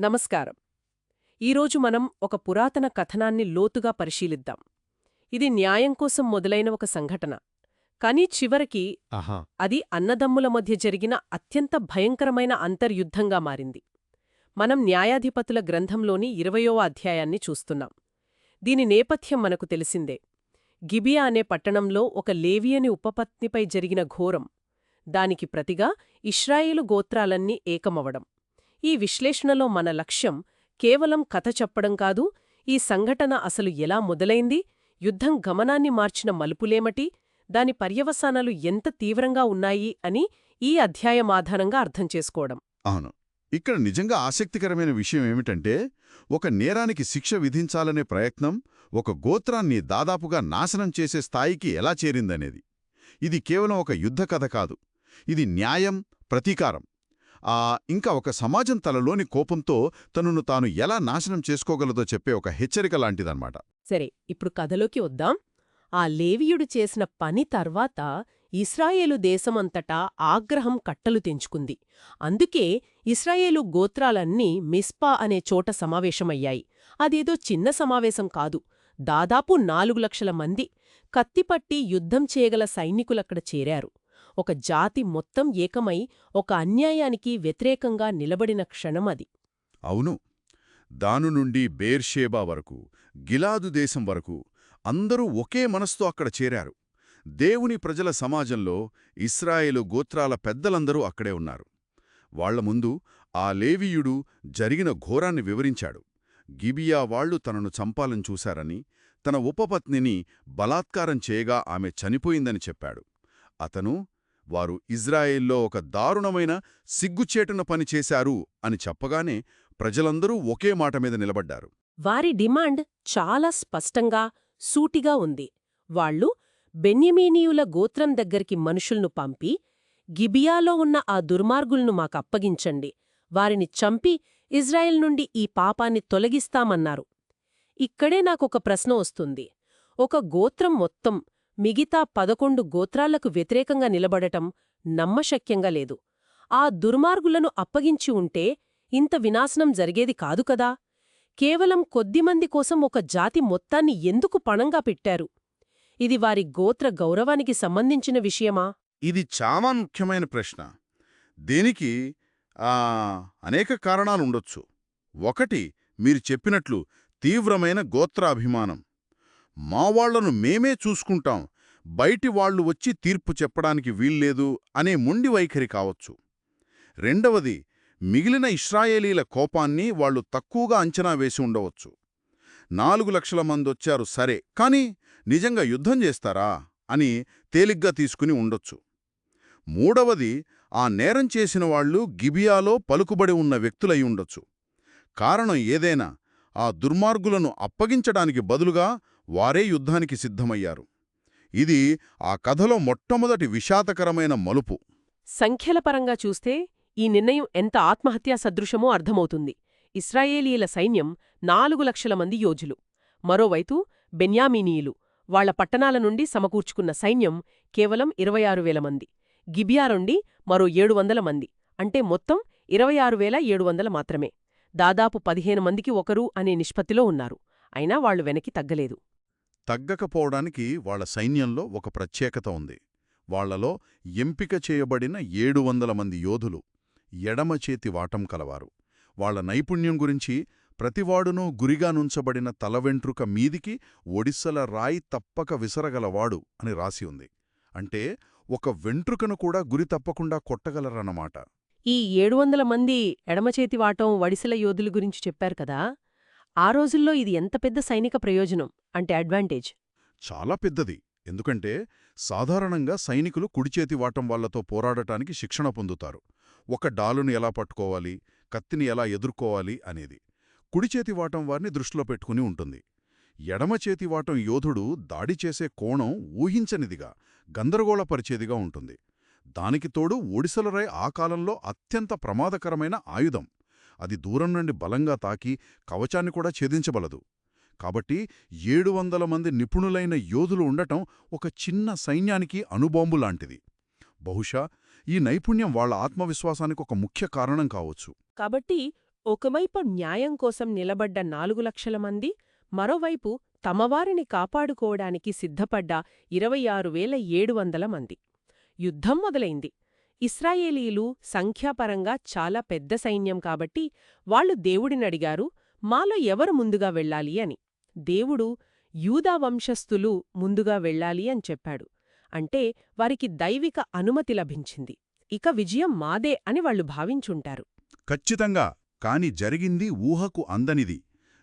నమస్కారం. ఈరోజు మనం ఒక పురాతన కథనాన్ని లోతుగా పరిశీలిద్దాం. ఇది న్యాయం కోసం మొదలైన ఒక సంఘటన. కానీ చివరికి అది అన్నదమ్ముల మధ్య జరిగిన అత్యంత భయంకరమైన అంతర్యుద్ధంగా మారింది. మనం న్యాయాధిపతుల గ్రంథంలోని ఇరవయో అధ్యాయాన్ని చూస్తున్నాం. దీని నేపథ్యం మనకు తెలిసిందే. గిబియా అనే పట్టణంలో ఒక లేవియని ఉపపత్నిపై జరిగిన ఘోరం. దానికి ప్రతిగా ఇష్రాయేలు గోత్రాలన్నీ ఏకమవడం. ఈ విశ్లేషణలో మన లక్ష్యం కేవలం కథ చెప్పడం కాదు ఈ సంఘటన అసలు ఎలా మొదలైంది యుద్ధం గమనాన్ని మార్చిన మలుపులేమటి దాని పర్యవసానాలు ఎంత తీవ్రంగా ఉన్నాయి అని ఈ అధ్యాయం ఆధారంగా అర్థం చేసుకోవడం. అవును. ఇక్కడ నిజంగా ఆసక్తికరమైన విషయం ఏమిటంటే ఒక నేరానికి శిక్ష విధించాలనే ప్రయత్నం ఒక గోత్రాన్ని దాదాపుగా నాశనం చేసే స్థాయికి ఎలా చేరిందనేది. ఇది కేవలం ఒక యుద్ధ కథ కాదు. ఇది న్యాయం ప్రతీకారం. ఇంకా ఒక సమాజం తలలోని కోపంతో తనను తాను ఎలా నాశనం చేసుకోగలదో చెప్పే ఒక హెచ్చరిక లాంటిదన్నమాట. సరే ఇప్పుడు కథలోకి వద్దాం. ఆ లేవియుడు చేసిన పని తర్వాత ఇస్రాయేలు దేశమంతటా ఆగ్రహం కట్టలు తెంచుకుంది. అందుకే ఇస్రాయేలు గోత్రాలన్నీ మిస్పా అనే చోట సమావేశమయ్యాయి. అదేదో చిన్న సమావేశం కాదు. దాదాపు నాలుగు లక్షల మంది కత్తిపట్టి యుద్ధం చేయగల సైనికులక్కడ చేరారు. ఒక జాతి మొత్తం ఏకమై ఒక అన్యాయానికి వ్యతిరేకంగా నిలబడిన క్షణమది అవును. దాను నుండి బేర్షేబా వరకు గిలాదు దేశం వరకు అందరూ ఒకే మనస్తో అక్కడ చేరారు. దేవుని ప్రజల సమాజంలో ఇస్రాయేలు గోత్రాల పెద్దలందరూ అక్కడే ఉన్నారు. వాళ్ళ ముందు ఆ లేవీయుడు జరిగిన ఘోరాన్ని వివరించాడు. గిబియా వాళ్ళు తనను చంపాలని చూశారని తన ఉపపత్నిని బలాత్కారం చేయగా ఆమె చనిపోయిందని చెప్పాడు. అతను వారు ఇజ్రాయెల్లో ఒక దారుణమైన సిగ్గుచేటున పనిచేశారు అని చెప్పగానే ప్రజలందరూ ఒకే మాట మీద నిలబడ్డారు. వారి డిమాండ్ చాలా స్పష్టంగా సూటిగా ఉంది. వాళ్ళు బెన్యమీనీయుల గోత్రం దగ్గరికి మనుషుల్ను పంపి గిబియాలో ఉన్న ఆ దుర్మార్గుల్ను మాకప్పగించండి వారిని చంపి ఇజ్రాయెల్ నుండి ఈ పాపాన్ని తొలగిస్తామన్నారు. ఇక్కడే నాకొక ప్రశ్న వస్తుంది. ఒక గోత్రం మొత్తం మిగతా పదకొండు గోత్రాలకు వ్యతిరేకంగా నిలబడటం నమ్మశక్యంగా లేదు. ఆ దుర్మార్గులను అప్పగించి ఉంటే ఇంత వినాశనం జరిగేది కాదు కదా? కేవలం కొద్దిమంది కోసం ఒక జాతి మొత్తాన్ని ఎందుకు పణంగా పెట్టారు? ఇది వారి గోత్ర గౌరవానికి సంబంధించిన విషయమా? ఇది చాలా ముఖ్యమైన ప్రశ్న. దీనికి ఆ, అనేక కారణాలుండొచ్చు. ఒకటి మీరు చెప్పినట్లు తీవ్రమైన గోత్రాభిమానం. మా వాళ్ళను మేమే చూసుకుంటాం. బయటివాళ్ళు వచ్చి తీర్పు చెప్పడానికి వీల్లేదు అనే మొండి వైఖరి కావచ్చు. రెండవది మిగిలిన ఇస్రాయేలీల కోపాన్ని వాళ్ళు తక్కువగా అంచనా వేసి ఉండవచ్చు. నాలుగు లక్షల మందొచ్చారు సరే కాని నిజంగా యుద్ధం చేస్తారా? అని తేలిగ్గా తీసుకుని ఉండొచ్చు. మూడవది ఆ నేరం చేసిన వాళ్ళు గిబియాలో పలుకుబడి ఉన్న వ్యక్తులై ఉండొచ్చు. కారణం ఏదైనా ఆ దుర్మార్గులను అప్పగించడానికి బదులుగా వారే యుద్ధానికి సిద్ధమయ్యారు. ఇది ఆ కథలో మొట్టమొదటి విషాదకరమైన మలుపు. సంఖ్యల పరంగా చూస్తే ఈ నిర్ణయం ఎంత ఆత్మహత్యా సదృశమో అర్థమవుతుంది. ఇస్రాయేలీల సైన్యం నాలుగు లక్షల మంది యోజులు మరోవైపు బెన్యామీనీయులు వాళ్ళ పట్టణాల నుండి సమకూర్చుకున్న సైన్యం కేవలం ఇరవై ఆరు వేల మంది. గిబియా నుండి మరో ఏడు వందల మంది. అంటే మొత్తం ఇరవై ఆరు వేల ఏడు వందల మాత్రమే. దాదాపు పదిహేను మందికి ఒకరు అనే నిష్పత్తిలో ఉన్నారు. అయినా వాళ్ళు వెనక్కి తగ్గలేదు. తగ్గకపోవడానికి వాళ్ళ సైన్యంలో ఒక ప్రత్యేకత ఉంది. వాళ్ళలో ఎంపిక చేయబడిన ఏడు మంది యోధులు ఎడమచేతి వాటం కలవారు. వాళ్ళ నైపుణ్యం గురించి ప్రతివాడునూ గురిగా నుంచబడిన తలవెంట్రుక మీదికి ఒడిస్సల రాయి తప్పక విసరగలవాడు అని రాసి ఉంది. అంటే ఒక వెంట్రుకను కూడా గురి తప్పకుండా కొట్టగలరన్నమాట. ఈ ఏడు మంది ఎడమచేతి వాటం వడిసెల యోధుల గురించి చెప్పారు కదా? ఆ రోజుల్లో ఇది ఎంత పెద్ద సైనిక ప్రయోజనం అంటే అడ్వాంటేజ్? చాలా పెద్దది. ఎందుకంటే సాధారణంగా సైనికులు కుడిచేతి వాటం వాళ్ళతో పోరాడటానికి శిక్షణ పొందుతారు. ఒక డాలును ఎలా పట్టుకోవాలి కత్తిని ఎలా ఎదుర్కోవాలి అనేది. కుడిచేతి వాటం వారిని దృష్టిలో పెట్టుకుని ఉంటుంది. ఎడమచేతి వాటం యోధుడు దాడి చేసే కోణం ఊహించనిదిగా గందరగోళపరిచేదిగా ఉంటుంది. దానికి తోడు ఒడిసలరాయ్ ఆ కాలంలో అత్యంత ప్రమాదకరమైన ఆయుధం. అది దూరం నుండి బలంగా తాకి కవచాన్ని కూడా ఛేదించబలదు. కాబట్టి ఏడు వందల మంది నిపుణులైన యోధులు ఉండటం ఒక చిన్న సైన్యానికి అణుబాంబులాంటిది బహుశా ఈ నైపుణ్యం వాళ్ళ ఆత్మవిశ్వాసానికి ఒక ముఖ్య కారణం కావచ్చు. కాబట్టి ఒకవైపు న్యాయం కోసం నిలబడ్డ నాలుగు లక్షల మంది మరోవైపు తమవారిని కాపాడుకోవడానికి సిద్ధపడ్డ ఇరవై ఆరు వేల ఏడు వందల మంది. యుద్ధం మొదలైంది. ఇస్రాయేలీలు సంఖ్యాపరంగా చాలా పెద్ద సైన్యం కాబట్టి వాళ్ళు దేవుడినడిగారు మాలో ఎవరు ముందుగా వెళ్ళాలి అని. దేవుడు యూదా వంశస్థులు ముందుగా వెళ్ళాలి అని చెప్పాడు. అంటే వారికి దైవిక అనుమతి లభించింది. ఇక విజయం మాదే అని వాళ్ళు భావించుంటారు. ఖచ్చితంగా కాని జరిగింది ఊహకు అందనిది.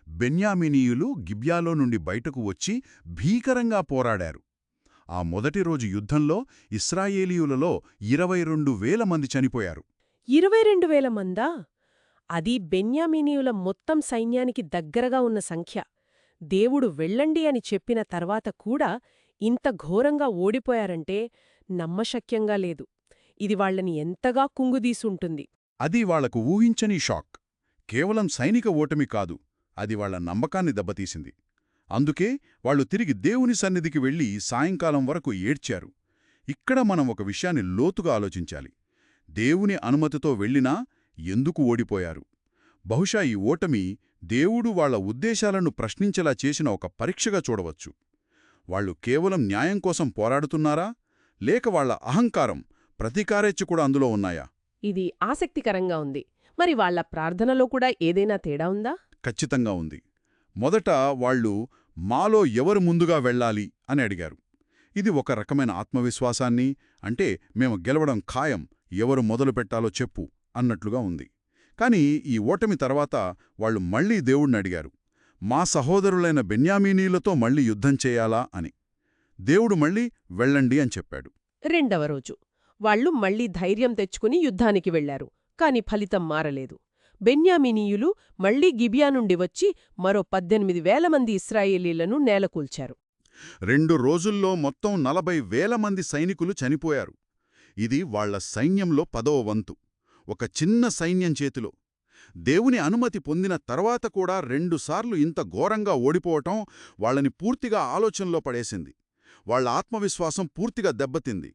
బెన్యామినీయులు గిబ్యాలో నుండి బయటకు వచ్చి భీకరంగా పోరాడారు. ఆ మొదటి రోజు యుద్ధంలో ఇస్రాయేలీయులలో ఇరవై రెండు వేల మంది చనిపోయారు. ఇరవై రెండు వేల మందా? అది బెన్యామినీయుల మొత్తం సైన్యానికి దగ్గరగా ఉన్న సంఖ్య. దేవుడు వెళ్ళండి అని చెప్పిన తర్వాత కూడా ఇంత ఘోరంగా ఓడిపోయారంటే నమ్మశక్యంగా లేదు. ఇది వాళ్ళని ఎంతగా కుంగుదీసుంటుంది. అది వాళ్ళకు ఊహించని షాక్. కేవలం సైనిక ఓటమి కాదు అది వాళ్ళ నమ్మకాన్ని దెబ్బతీసింది. అందుకే వాళ్ళు తిరిగి దేవుని సన్నిధికి వెళ్ళి సాయంకాలం వరకు ఏడ్చారు. ఇక్కడ మనం ఒక విషయాన్ని లోతుగా ఆలోచించాలి. దేవుని అనుమతితో వెళ్ళినా ఎందుకు ఓడిపోయారు? బహుశా ఈ ఓటమి దేవుడు వాళ్ళ ఉద్దేశాలను ప్రశ్నించేలా చేసిన ఒక పరీక్షగా చూడవచ్చు. వాళ్ళు కేవలం న్యాయం కోసం పోరాడుతున్నారా? లేక వాళ్ళ అహంకారం ప్రతీకారేచ్ఛ కూడా అందులో ఉన్నాయా? ఇది ఆసక్తికరంగా ఉంది. మరి వాళ్ళ ప్రార్థనలో కూడా ఏదైనా తేడా ఉందా? ఖచ్చితంగా ఉంది. మొదట వాళ్ళు మాలో ఎవరు ముందుగా వెళ్ళాలి అని అడిగారు. ఇది ఒక రకమైన ఆత్మవిశ్వాసాన్ని అంటే మేము గెలవడం ఖాయం ఎవరు మొదలు పెట్టాలో చెప్పు అన్నట్లుగా ఉంది. కాని ఈ ఓటమి తర్వాత వాళ్ళు మళ్ళీ దేవుణ్ణి అడిగారు. మా సహోదరులైన బెన్యామీనీలతో మళ్ళీ యుద్ధం చేయాలా అని. దేవుడు మళ్ళీ వెళ్ళండి అని చెప్పాడు. రెండవ రోజు. వాళ్ళు మళ్ళీ ధైర్యం తెచ్చుకుని యుద్ధానికి వెళ్ళారు కాని ఫలితం మారలేదు. బెన్యామినీయులు మళ్ళీ గిబియా నుండి వచ్చి మరో పద్దెనిమిది వేల మంది ఇస్రాయేలీలను నేలకూల్చారు. రెండు రోజుల్లో మొత్తం నలభై వేల మంది సైనికులు చనిపోయారు. ఇది వాళ్ళ సైన్యంలో పదవ వంతు. ఒక చిన్న సైన్యం చేతిలో. దేవుని అనుమతి పొందిన తర్వాత కూడా రెండుసార్లు ఇంత ఘోరంగా ఓడిపోవటం వాళ్ళని పూర్తిగా ఆలోచనలో పడేసింది. వాళ్ళ ఆత్మవిశ్వాసం పూర్తిగా దెబ్బతింది.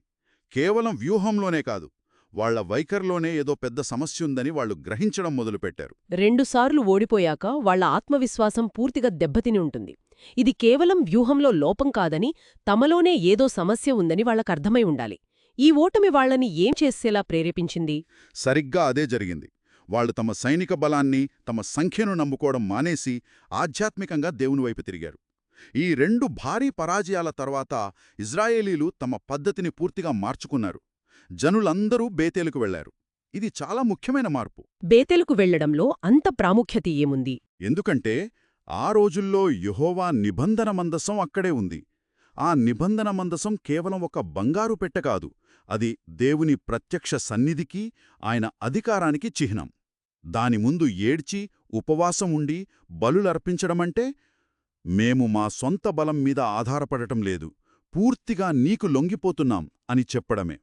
కేవలం వ్యూహంలోనే కాదు వాళ్ళ వైఖరిలోనే ఏదో పెద్ద సమస్యుందని వాళ్ళు గ్రహించడం మొదలుపెట్టారు. రెండుసార్లు ఓడిపోయాక వాళ్ళ ఆత్మవిశ్వాసం పూర్తిగా దెబ్బతిని ఉంటుంది. ఇది కేవలం వ్యూహంలో లోపం కాదని తమలోనే ఏదో సమస్య ఉందని వాళ్ళకర్థమై ఉండాలి. ఈ ఓటమి వాళ్ళని ఏం చేసేలా ప్రేరేపించింది? సరిగ్గా అదే జరిగింది. వాళ్ళు తమ సైనిక బలాన్ని తమ సంఖ్యను నమ్ముకోవడం మానేసి ఆధ్యాత్మికంగా దేవుని వైపు తిరిగారు. ఈ రెండు భారీ పరాజయాల తర్వాత ఇజ్రాయేలీలు తమ పద్ధతిని పూర్తిగా మార్చుకున్నారు. జనులందరూ బేతేలుకు వెళ్ళారు ఇది చాలా ముఖ్యమైన మార్పు. బేతెలుకు వెళ్ళడంలో అంత ప్రాముఖ్యత ఏముంది? ఎందుకంటే ఆ రోజుల్లో యెహోవా నిబంధన మందసం అక్కడే ఉంది. ఆ నిబంధన మందసం కేవలం ఒక బంగారు పెట్టె కాదు. అది దేవుని ప్రత్యక్ష సన్నిధికి ఆయన అధికారానికి చిహ్నం. దాని ముందు ఏడ్చి ఉపవాసం ఉండి బలులర్పించడమంటే మేము మా సొంత బలం మీద ఆధారపడటం లేదు. పూర్తిగా నీకు లొంగిపోతున్నాం అని చెప్పడమే.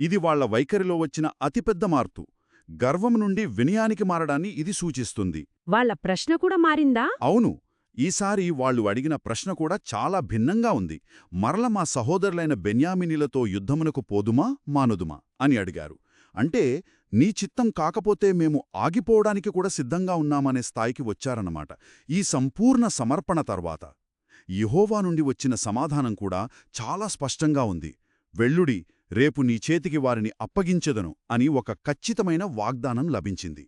ఇది వాళ్ళ వైఖరిలో వచ్చిన అతిపెద్ద మార్పు. గర్వం నుండి వినయానికి మారడాన్ని ఇది సూచిస్తుంది. వాళ్ళ ప్రశ్న కూడా మారిందా? అవును. ఈసారి వాళ్ళు అడిగిన ప్రశ్న కూడా చాలా భిన్నంగా ఉంది. మరల మా సహోదరులైన బెన్యామినీలతో యుద్ధమునకు పోదుమా మానుదుమా అని అడిగారు. అంటే నీ చిత్తం కాకపోతే మేము ఆగిపోవడానికి కూడా సిద్ధంగా ఉన్నామనే స్థాయికి వచ్చారన్నమాట. ఈ సంపూర్ణ సమర్పణ తర్వాత. యెహోవా నుండి వచ్చిన సమాధానం కూడా చాలా స్పష్టంగా ఉంది. వెళ్ళుడి రేపు నీ చేతికి వారిని అప్పగించెదను అని ఒక ఖచ్చితమైన వాగ్దానం లభించింది.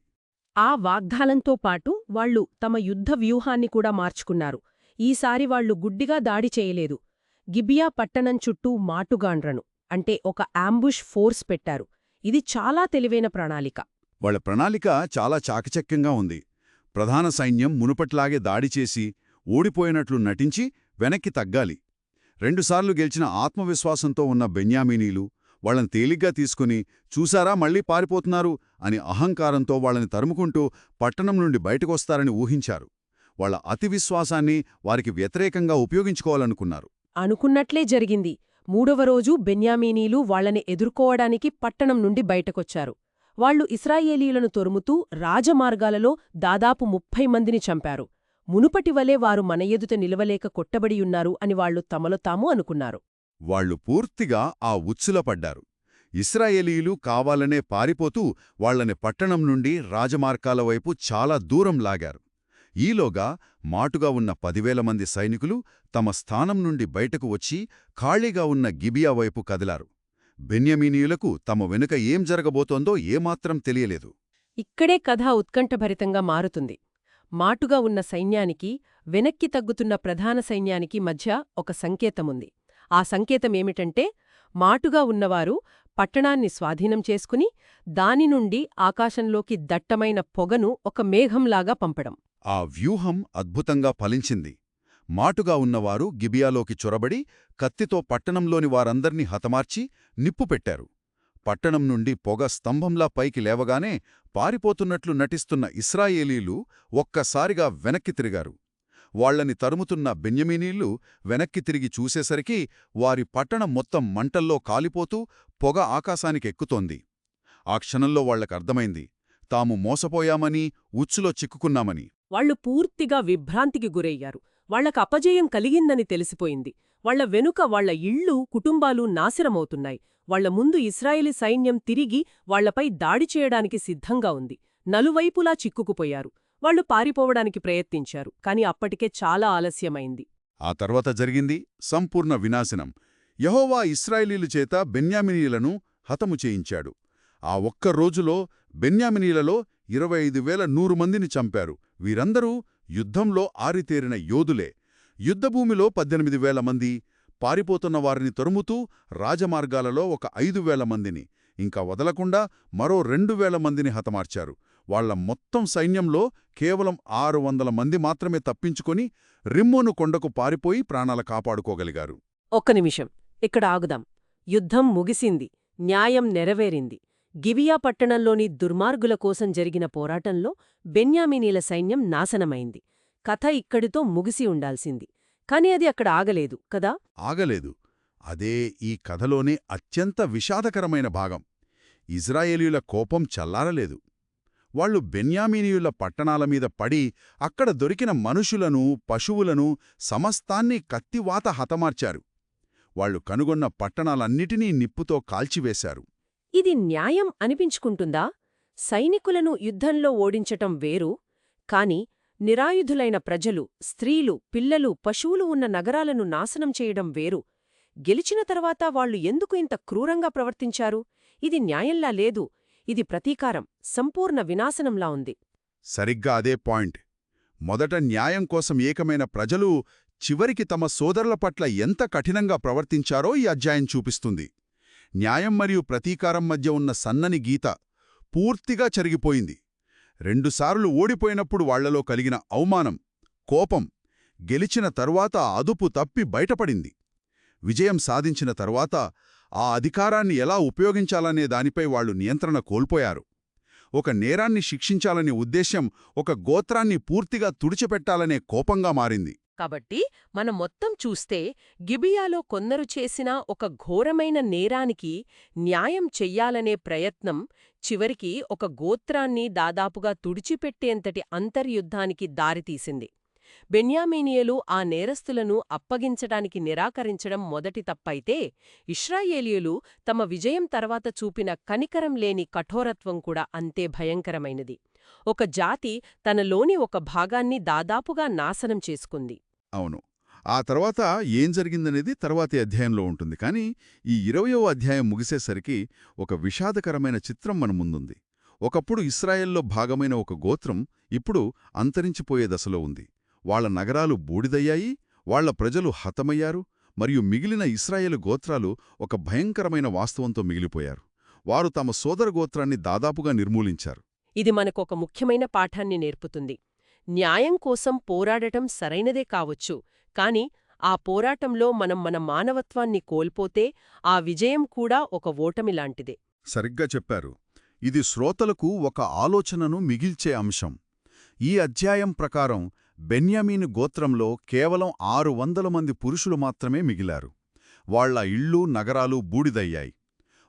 ఆ వాగ్దానంతో పాటు వాళ్ళు తమ యుద్ధ వ్యూహాన్ని కూడా మార్చుకున్నారు. ఈసారి వాళ్ళు గుడ్డిగా దాడి చేయలేదు. గిబియా పట్టణం చుట్టూ మాటుగాండ్రను అంటే ఒక ఆంబుష్ ఫోర్స్ పెట్టారు. ఇది చాలా తెలివైన ప్రణాళిక. వాళ్ళ ప్రణాళిక చాలా చాకచక్యంగా ఉంది. ప్రధాన సైన్యం మునుపట్లాగే దాడి చేసి ఓడిపోయినట్లు నటించి వెనక్కి తగ్గాలి. రెండుసార్లు గెలిచిన ఆత్మవిశ్వాసంతో ఉన్న బెన్యామీనీలు వాళ్ళని తేలిగ్గా తీసుకుని చూసారా మళ్ళీ పారిపోతున్నారు అని అహంకారంతో వాళ్ళని తరుముకుంటూ పట్టణం నుండి బయటకొస్తారని ఊహించారు. వాళ్ళ అతి విశ్వాసాన్ని వారికి వ్యతిరేకంగా ఉపయోగించుకోవాలనుకున్నారు. అనుకున్నట్లే జరిగింది. మూడవ రోజు బెన్యామీనీలు వాళ్ళని ఎదుర్కోవడానికి పట్టణం నుండి బయటకొచ్చారు. వాళ్ళు ఇస్రాయేలీలను తొరుముతూ రాజమార్గాలలో దాదాపు ముప్పై మందిని చంపారు. మునుపటివలే వారు మన ఎదుట నిలవలేక కొట్టబడియున్నారు అని వాళ్ళు తమలో తాము అనుకున్నారు. వాళ్ళు పూర్తిగా ఆ ఉచ్చుల పడ్డారు. ఇస్రాయేలీలు కావాలనే పారిపోతూ వాళ్ళని పట్టణం నుండి రాజమార్గాల వైపు చాలా దూరం లాగారు. ఈలోగా మాటుగా ఉన్న పదివేల మంది సైనికులు తమ స్థానం నుండి బయటకు వచ్చి ఖాళీగా ఉన్న గిబియా వైపు కదిలారు. బెన్యమీనీయులకు తమ వెనుక ఏం జరగబోతోందో ఏమాత్రం తెలియలేదు. ఇక్కడే కథ ఉత్కంఠభరితంగా మారుతుంది. మాటుగా ఉన్న సైన్యానికి వెనక్కి తగ్గుతున్న ప్రధాన సైన్యానికి మధ్య ఒక సంకేతముంది. ఆ సంకేతమేమిటంటే మాటుగా ఉన్నవారు పట్టణాన్ని స్వాధీనం చేసుకుని దాని నుండి ఆకాశంలోకి దట్టమైన పొగను ఒక మేఘంలాగా పంపడం. ఆ వ్యూహం అద్భుతంగా ఫలించింది. మాటుగా ఉన్నవారు గిబియాలోకి చొరబడి కత్తితో పట్టణంలోని వారందర్నీ హతమార్చి నిప్పుపెట్టారు. పట్టణం నుండి పొగ స్తంభంలా పైకి లేవగానే పారిపోతున్నట్లు నటిస్తున్న ఇస్రాయేలీలు ఒక్కసారిగా వెనక్కి తిరిగారు. వాళ్ళని తరుముతున్న బెన్యమీనీళ్ళు వెనక్కి తిరిగి చూసేసరికి వారి పట్టణం మొత్తం మంటల్లో కాలిపోతూ పొగ ఆకాశానికెక్కుతోంది. ఆ క్షణంలో వాళ్ళకర్థమైంది తాము మోసపోయామని ఉచ్చులో చిక్కుకున్నామని. వాళ్ళు పూర్తిగా విభ్రాంతికి గురయ్యారు. వాళ్ళకు అపజయం కలిగిందని తెలిసిపోయింది. వాళ్ళ వెనుక వాళ్ళ ఇళ్ళు కుటుంబాలు నాశనమవుతున్నాయి. వాళ్ళ ముందు ఇస్రాయేలీ సైన్యం తిరిగి వాళ్ళపై దాడి చేయడానికి సిద్ధంగా ఉంది. నలువైపులా చిక్కుకుపోయారు. వాళ్ళు పారిపోవడానికి ప్రయత్నించారు కాని అప్పటికే చాలా ఆలస్యమైంది. ఆ తర్వాత జరిగింది సంపూర్ణ వినాశనం. యహోవా ఇస్రాయేలీలు చేత బెన్యామినీలను హతము చేయించాడు. ఆ ఒక్క రోజులో బెన్యామినీలలో ఇరవై ఐదు వేల నూరు మందిని చంపారు. వీరందరూ యుద్ధంలో ఆరితేరిన యోధులే. యుద్ధభూమిలో పద్దెనిమిది వేల మంది పారిపోతున్న వారిని తరుముతూ రాజమార్గాలలో ఒక ఐదు వేల మందిని ఇంకా వదలకుండా మరో రెండు వేల మందిని హతమార్చారు. వాళ్ళ మొత్తం సైన్యంలో కేవలం ఆరు వందల మంది మాత్రమే తప్పించుకొని రిమ్మోను కొండకు పారిపోయి ప్రాణాల కాపాడుకోగలిగారు. ఒక్క నిమిషం. ఇక్కడ ఆగుదాం. యుద్ధం ముగిసింది. న్యాయం నెరవేరింది. గివియా పట్టణంలోని దుర్మార్గుల కోసం జరిగిన పోరాటంలో బెన్యామినీల సైన్యం నాశనమైంది. కథ ఇక్కడితో ముగిసి ఉండాల్సింది. కాని అది అక్కడ ఆగలేదు కదా? ఆగలేదు. అదే ఈ కథలోనే అత్యంత విషాదకరమైన భాగం. ఇజ్రాయేలీయుల కోపం చల్లారలేదు. వాళ్ళు బెన్యామీనీయుల పట్టణాల మీద పడి అక్కడ దొరికిన మనుషులను పశువులను సమస్తాన్ని కత్తివాత హతమార్చారు. వాళ్ళు కనుగొన్న పట్టణాలన్నిటినీ నిప్పుతో కాల్చివేశారు. ఇది న్యాయం అనిపించుకుంటుందా? సైనికులను యుద్ధంలో ఓడించటం వేరు కాని నిరాయుధులైన ప్రజలు స్త్రీలు పిల్లలు పశువులు ఉన్న నగరాలను నాశనం చేయడం వేరు. గెలిచిన తర్వాత వాళ్ళు ఎందుకు ఇంత క్రూరంగా ప్రవర్తించారు? ఇది న్యాయంలా లేదు. ఇది ప్రతీకారం. సంపూర్ణ వినాశనంలా ఉంది. సరిగ్గా అదే పాయింట్. మొదట న్యాయం కోసం ఏకమైన ప్రజలు చివరికి తమ సోదరుల పట్ల ఎంత కఠినంగా ప్రవర్తించారో ఈ అధ్యాయం చూపిస్తుంది. న్యాయం మరియు ప్రతీకారం మధ్య ఉన్న సన్నని గీత పూర్తిగా చెరిగిపోయింది. రెండుసార్లు ఓడిపోయినప్పుడు వాళ్ళలో కలిగిన అవమానం కోపం గెలిచిన తరువాత అదుపు తప్పి బయటపడింది. విజయం సాధించిన తరువాత ఆ అధికారాన్ని ఎలా ఉపయోగించాలనే దానిపై వాళ్ళు నియంత్రణ కోల్పోయారు. ఒక నేరాన్ని శిక్షించాలనే ఉద్దేశ్యం ఒక గోత్రాన్ని పూర్తిగా తుడిచిపెట్టాలనే కోపంగా మారింది. కాబట్టి మనం మొత్తం చూస్తే గిబియాలో కొందరు చేసిన ఒక ఘోరమైన నేరానికి న్యాయం చెయ్యాలనే ప్రయత్నం చివరికి ఒక గోత్రాన్ని దాదాపుగా తుడిచిపెట్టేంతటి అంతర్యుద్ధానికి దారితీసింది. బెన్యామీనియలు ఆ నేరస్తులను అప్పగించడానికి నిరాకరించడం మొదటి తప్పైతే ఇష్రాయేలియులు తమ విజయం తర్వాత చూపిన కనికరం లేని కఠోరత్వం కూడా అంతే భయంకరమైనది. ఒక జాతి తనలోని ఒక భాగాన్ని దాదాపుగా నాశనం చేసుకుంది. అవును. ఆ తర్వాత ఏం జరిగిందనేది తర్వాతి అధ్యాయంలో ఉంటుంది. కానీ ఈ ఇరవయో అధ్యాయం ముగిసేసరికి ఒక విషాదకరమైన చిత్రం మన ముందుంది. ఒకప్పుడు ఇస్రాయెల్లో భాగమైన ఒక గోత్రం ఇప్పుడు అంతరించిపోయే దశలో ఉంది. వాళ్ళ నగరాలు బూడిదయ్యాయి వాళ్ళ ప్రజలు హతమయ్యారు మరియు మిగిలిన ఇస్రాయేలు గోత్రాలు ఒక భయంకరమైన వాస్తవంతో మిగిలిపోయారు. వారు తమ సోదర గోత్రాన్ని దాదాపుగా నిర్మూలించారు. ఇది మనకొక ముఖ్యమైన పాఠాన్ని నేర్పుతుంది. న్యాయం కోసం పోరాడటం సరైనదే కావచ్చు కాని ఆ పోరాటంలో మనం మన మానవత్వాన్ని కోల్పోతే ఆ విజయం కూడా ఒక ఓటమిలాంటిదే సరిగ్గా చెప్పారు. ఇది శ్రోతలకు ఒక ఆలోచనను మిగిల్చే అంశం. ఈ అధ్యాయం ప్రకారం బెన్యామీను గోత్రంలో కేవలం ఆరు వందల మంది పురుషులు మాత్రమే మిగిలారు. వాళ్ళ ఇళ్ళు నగరాలు బూడిదయ్యాయి.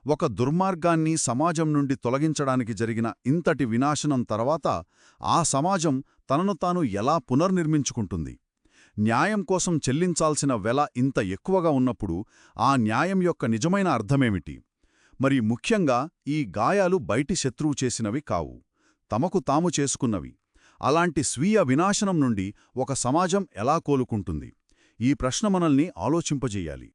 ఒక దుర్మార్గాన్ని సమాజం నుండి తొలగించడానికి జరిగిన ఇంతటి వినాశనం తర్వాత ఆ సమాజం తనను తాను ఎలా పునర్నిర్మించుకుంటుంది? న్యాయం కోసం చెల్లించాల్సిన వెల ఇంత ఎక్కువగా ఉన్నప్పుడు ఆ న్యాయం యొక్క నిజమైన అర్థమేమిటి? మరి ముఖ్యంగా ఈ గాయాలు బయటి శత్రువు చేసినవి కావు. తమకు తాము చేసుకున్నవి. అలాంటి స్వీయ వినాశనం నుండి ఒక సమాజం ఎలా కోలుకుంటుంది? ఈ ప్రశ్న మనల్ని ఆలోచింపజేయాలి.